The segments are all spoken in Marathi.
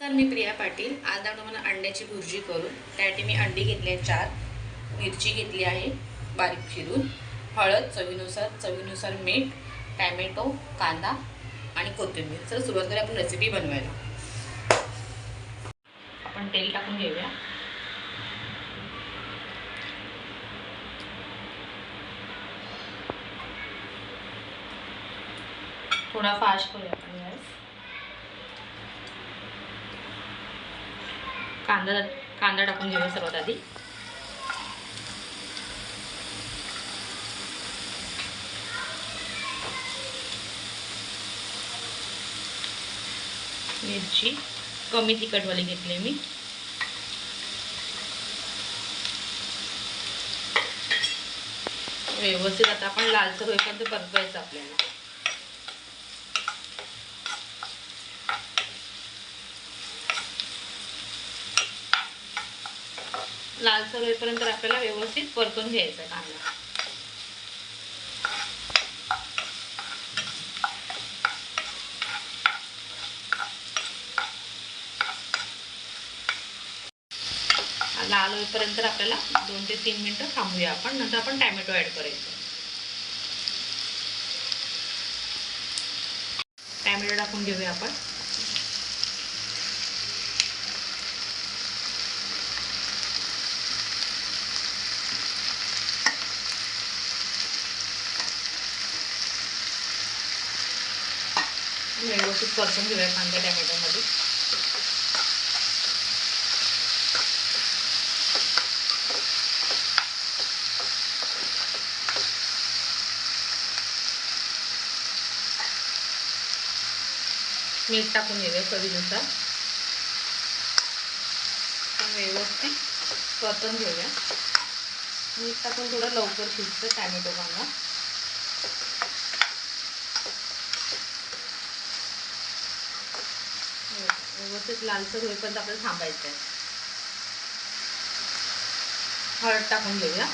तर मी प्रिया पाटील आज आपण मला अंड्याची भुर्जी करू त्यासाठी मी अंडी घेतली आहे चार. मिरची घेतली आहे बारीक फिरून हळद चवीनुसार चवीनुसार मीठ टॅमॅटो कांदा आणि कोथिंबीर. तर सुरुवात करूया आपण रेसिपी बनवायला. आपण तेल टाकून घेऊया. थोडा फास्ट करूया आपण गॅस. कांदा कांदा टाकून घेऊया सर्वात आधी. मिरची कमी तिखटवाली घेतली मी. व्यवस्थित आता आपण लालसर होईपर्यंत परतवायचं आपल्याला. लालसर होईपर्यंत आपल्याला व्यवस्थित परतून घ्यायचा कांदा. लाल होईपर्यंत आपल्याला दोन ते तीन मिनटं थांबूया आपण नंतर आपण टॅमॅटो ॲड करायचं. टॅमॅटो टाकून घेऊया आपण. व्यवस्थित परतून घेऊया कांदा टॅमॅटोमध्ये. मीठ टाकून घेऊया चवीनुसार. व्यवस्थित परतून घेऊया. मीठ टाकून थोडं लवकर शिजतं टॅमॅटो कांदा व्यवस्थित लालसर होईपर्यंत आपल्याला थांबायचं आहे हळद टाकून घेऊया.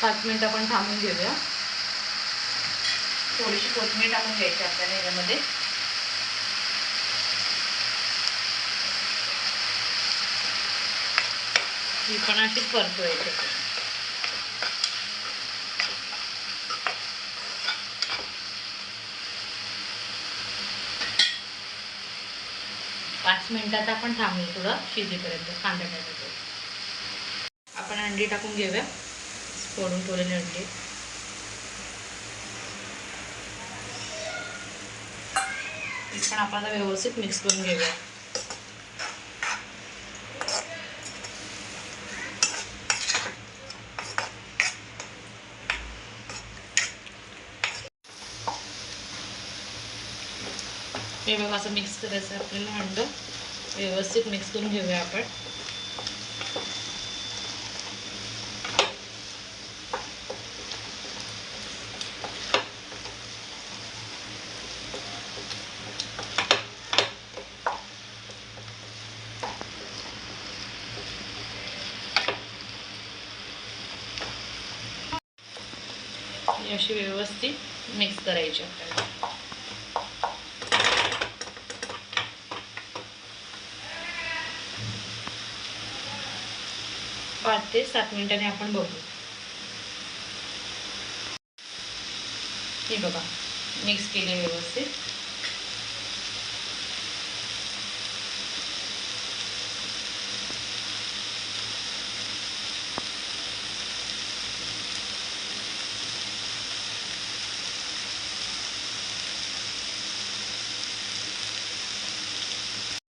पाच मिनिटं आपण थांबून घेऊया. थोडीशी कोथिंबीर टाकून घ्यायची आपल्याला याच्यामध्ये. ही पण अशीच परतवायची पाच मिनिटात आपण थांबू थोडं शिजेपर्यंत कांदा टाकायचं. आपण अंडी टाकून घेऊया. फोडून ठेवलेली अंडी आपण व्यवस्थित मिक्स करून घेऊया. हे बघा असं मिक्स करायचं आपल्याला अंड व्यवस्थित मिक्स करून घेऊया आपण. अशी व्यवस्थित मिक्स करायची आपल्याला. पाच ते सात मिनिटांनी आपण बघू. हे बघा मिक्स केले व्यवस्थित.